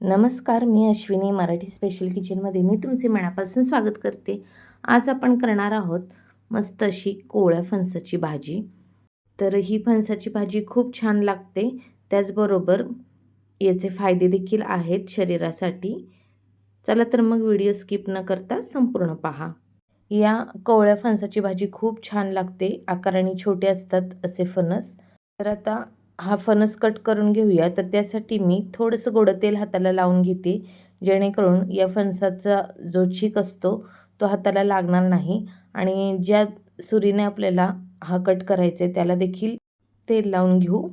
नमस्कार मी अश्विनी मराठी स्पेशल किचनमध्ये मी तुमचे मनापासून स्वागत करते. आज आपण करणार आहोत मस्त अशी कोवळ्या फणसाची भाजी. तर ही फणसाची भाजी खूप छान लागते. त्याचबरोबर याचे फायदे देखील आहेत शरीरासाठी. चला तर मग व्हिडिओ स्किप न करता संपूर्ण पहा. या कोवळ्या फणसाची भाजी खूप छान लागते. आकाराने छोटे असतात असे फणस. तर आता हा फणस कट करून घेऊया. तर त्यासाठी मी थोडंसं गोडं तेल हाताला लावून घेते. जेणेकरून या फणसाचा जो चीक असतो तो हाताला लागणार नाही. आणि ज्या सुरीने आपल्याला हा कट करायचा आहे त्याला देखील तेल लावून घेऊ.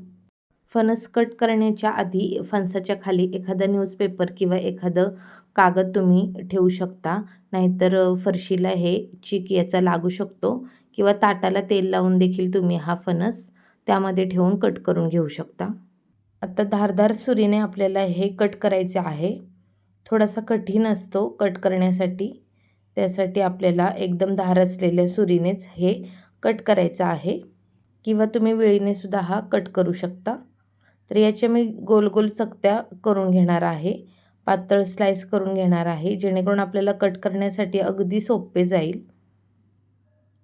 फणस कट करण्याच्या आधी फणसाच्या खाली एखादा न्यूजपेपर किंवा एखादं कागद तुम्ही ठेवू शकता. नाहीतर फरशीला हे चीक याचा लागू शकतो. किंवा ताटाला तेल लावून देखील तुम्ही हा फणस त्यामध्ये ठेवून कट करून घेऊ शकता. आता धारदार सुरीने आपल्याला हे कट करायचे आहे. थोडासा कठीण असतो कट करण्यासाठी. त्यासाठी आपल्याला एकदम धार असलेल्या सुरीनेच हे कट करायचं आहे. किंवा तुम्ही वेळीने सुद्धा हा कट करू शकता. तर याच्या मी गोल गोल चकत्या करून घेणार आहे. पातळ स्लाईस करून घेणार आहे. जेणेकरून आपल्याला कट करण्यासाठी अगदी सोपे जाईल.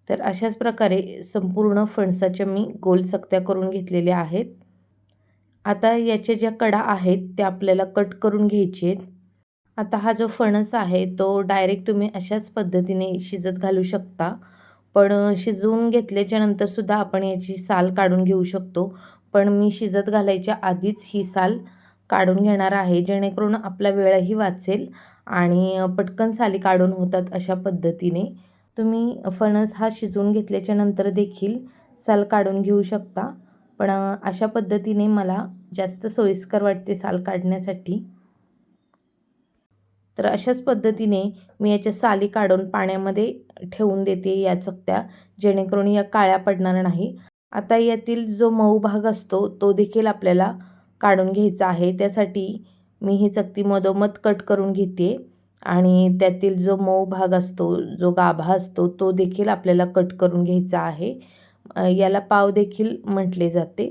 तर अशाच प्रकारे संपूर्ण फणसाच्या मी गोल सक्त्या करून घेतलेल्या आहेत. आता याच्या ज्या कडा आहेत त्या आपल्याला कट करून घ्यायचे आहेत. आता हा जो फणस आहे तो डायरेक्ट तुम्ही अशाच पद्धतीने शिजत घालू शकता. पण शिजवून घेतल्याच्यानंतरसुद्धा आपण याची साल काढून घेऊ शकतो. पण मी शिजत घालायच्या आधीच ही साल काढून घेणार आहे जेणेकरून आपला वेळही वाचेल आणि पटकन साली काढून होतात अशा पद्धतीने. तुम्ही फणस हा शिजवून घेतल्याच्या नंतर देखील साल काढून घेऊ शकता. पण अशा पद्धतीने मला जास्त सोयीस्कर वाटते साल काढण्यासाठी. तर अशाच पद्धतीने मी याच्या साली काढून पाण्यामध्ये ठेवून देते या चकत्या जेणेकरून या काळ्या पडणार नाही. आता यातील जो मऊ भाग असतो तो देखील आपल्याला काढून घ्यायचा आहे. त्यासाठी मी ही चकती मधोमध कट करून घेते. आणि त्यातील जो मऊ भाग असतो जो गाभा असतो तो देखील आपल्याला कट करून घ्यायचा आहे. याला पाव देखील म्हटले जाते.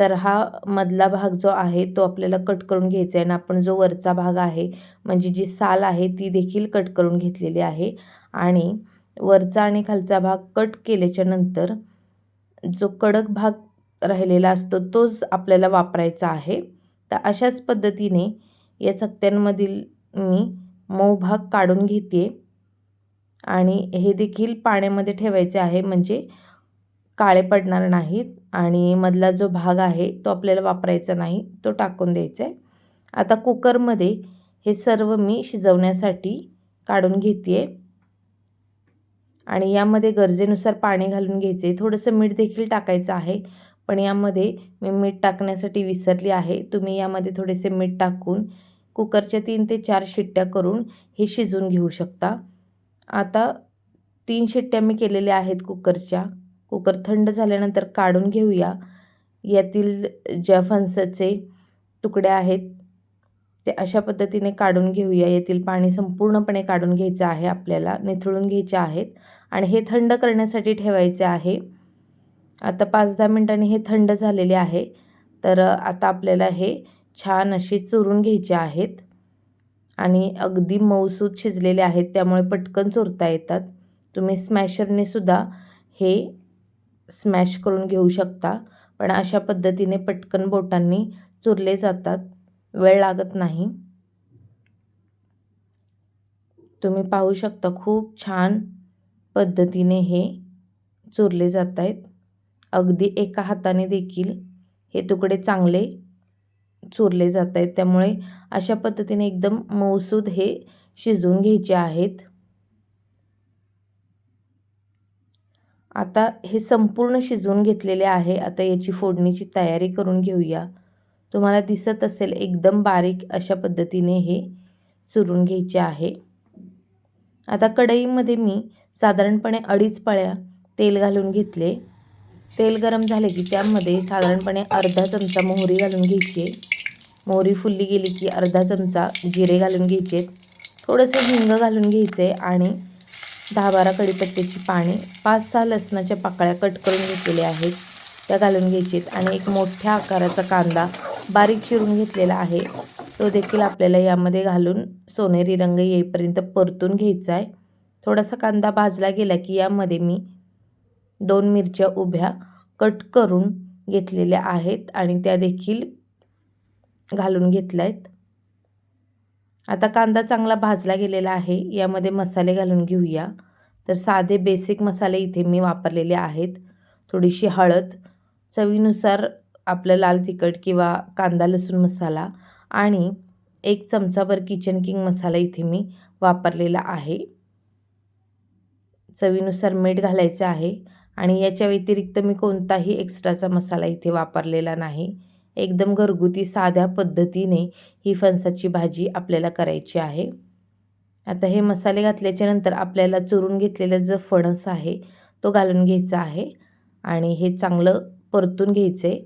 तर हा मधला भाग जो आहे तो आपल्याला कट करून घ्यायचा आहे. आणि आपण जो वरचा भाग आहे म्हणजे जी साल आहे ती देखील कट करून घेतलेली आहे. आणि वरचा आणि खालचा भाग कट केल्याच्यानंतर जो कडक भाग राहिलेला असतो तोच आपल्याला वापरायचा आहे. तर अशाच पद्धतीने या चकत्यांमधील मी मऊ भाग काढून घेते. आणि हे देखील पाण्यामध्ये ठेवायचे आहे म्हणजे काळे पडणार नाहीत. आणि मधला जो भाग आहे तो आपल्याला वापरायचा नाही तो टाकून द्यायचा आहे. आता कुकरमध्ये हे सर्व मी शिजवण्यासाठी काढून घेते. आणि यामध्ये गरजेनुसार पाणी घालून घ्यायचे. थोडंसं मीठ देखील टाकायचं आहे पण यामध्ये मी मीठ टाकण्यासाठी विसरली आहे. तुम्ही यामध्ये थोडेसे मीठ टाकून कुकरच्या तीन ते चार शिट्ट्या करून हे शिजून घेऊ शकता. आता तीन शिट्ट्या मी केलेल्या आहेत कुकरच्या. कुकर थंड झाल्यानंतर काढून घेऊया. यातील ज्या फणसाचे तुकडे आहेत ते अशा पद्धतीने काढून घेऊया. येथील पाणी संपूर्णपणे काढून घ्यायचं आहे आपल्याला निथळून घ्यायचे आहेत आणि हे थंड करण्यासाठी ठेवायचे आहे. आता पाच दहा मिनटांनी हे थंड झालेले आहे. तर आता आपल्याला हे छान अशी चुरून घ्यायचे आहेत. आणि अगदी मऊसूत शिजलेले आहेत त्यामुळे पटकन चोरता येतात. तुम्ही स्मॅशरने सुद्धा हे स्मॅश करून घेऊ शकता. पण अशा पद्धतीने पटकन बोटांनी चुरले जातात. वेळ लागत नाही. तुम्ही पाहू शकता खूप छान पद्धतीने हे चुरले जात आहेत. अगदी एका हाताने देखील हे तुकडे चांगले चुरले जात आहेत. त्यामुळे अशा पद्धतीने एकदम मऊसूद हे शिजवून घ्यायचे आहेत. आता हे संपूर्ण शिजवून घेतलेले आहे. आता याची फोडणीची तयारी करून घेऊया. तुम्हाला दिसत असेल एकदम बारीक अशा पद्धतीने हे चुरून घ्यायचे आहे. आता कढईमध्ये मी साधारणपणे अडीच पळ्या तेल घालून घेतले. तेल गरम झाले की त्यामध्ये साधारणपणे अर्धा चमचा मोहरी घालून घ्यायची मोहरी फुलली गेली की अर्धा चमचा जिरे घालून घ्यायचे थोडंसं हिंग घालून घ्यायचे आणि दहा बारा कडीपत्त्याची पाणी पाच सहा लसणाच्या पाकळ्या कट करून घेतलेल्या आहेत त्या घालून घ्यायचीत आणि एक मोठ्या आकाराचा कांदा बारीक चिरून घेतलेला आहे. तो देखील आपल्याला यामध्ये घालून सोनेरी रंग येईपर्यंत परतून घ्यायचा आहे. थोडासा कांदा भाजला गेला की यामध्ये मी दोन मिरच्या उभ्या कट करून घेतलेल्या आहेत आणि त्या देखील घालून घेतल्या आहेत आता कांदा चांगला भाजला गेलेला आहे. यामध्ये मसाले घालून घेऊया. तर साधे बेसिक मसाले इथे मी वापरलेले आहेत. थोडीशी हळद चवीनुसार आपलं लाल तिखट किंवा कांदा लसूण मसाला आणि एक चमचाभर किचन किंग मसाला इथे मी वापरलेला आहे. चवीनुसार मीठ घालायचं आहे आणि याच्या व्यतिरिक्त मी कोणताही एक्स्ट्राचा मसाला इथे वापरलेला नाही. एकदम घरगुती साध्या पद्धतीने ही फणसाची भाजी आपल्याला करायची आहे. आता हे मसाले घातल्याच्यानंतर आपल्याला चुरून घेतलेलं जो फणस आहे तो घालून घ्यायचा आहे आणि हे चांगलं परतून घ्यायचं आहे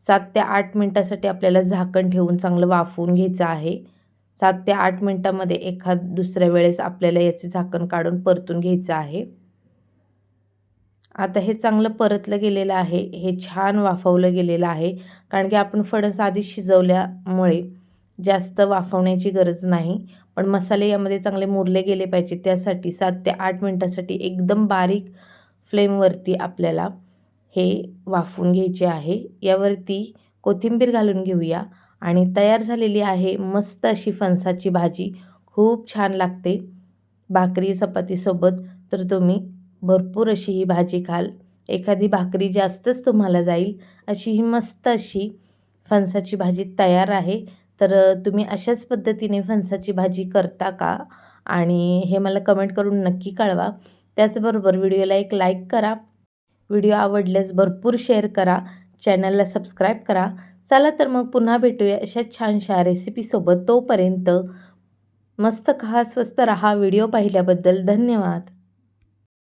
सात ते आठ मिनटासाठी आपल्याला झाकण ठेवून चांगलं वाफवून घ्यायचं आहे. सात ते आठ मिनटामध्ये एखाद दुसऱ्या वेळेस आपल्याला याचे झाकण काढून परतून घ्यायचं आहे. आता हे चांगलं परतलं गेलेलं आहे हे छान वाफवलं गेलेलं आहे कारण की आपण फणस आधी शिजवल्यामुळे जास्त वाफवण्याची गरज नाही. पण मसाले यामध्ये चांगले मुरले गेले पाहिजे त्यासाठी सात ते आठ मिनटासाठी एकदम बारीक फ्लेमवरती आपल्याला हे वाफवून घ्यायचे आहे. यावरती कोथिंबीर घालून घेऊया आणि तयार झालेली आहे मस्त अशी फणसाची भाजी. खूप छान लागते भाकरी चपातीसोबत. तर तुम्ही भरपूर अशी ही भाजी खाल. एखादी भाकरी जास्तच तुम्हाला जाईल. अशी ही मस्त अशी फणसाची भाजी तयार आहे. तर तुम्ही अशाच पद्धतीने फणसाची भाजी करता का? आणि हे मला कमेंट करून नक्की कळवा. त्याचबरोबर व्हिडिओला एक लाईक करा. व्हिडिओ आवडल्यास भरपूर शेअर करा. चॅनलला सबस्क्राईब करा. चला तर मग पुन्हा भेटूया अशा छानशा रेसिपीसोबत तोपर्यंत मस्त खा स्वस्त रहा व्हिडिओ पाहिल्याबद्दल धन्यवाद.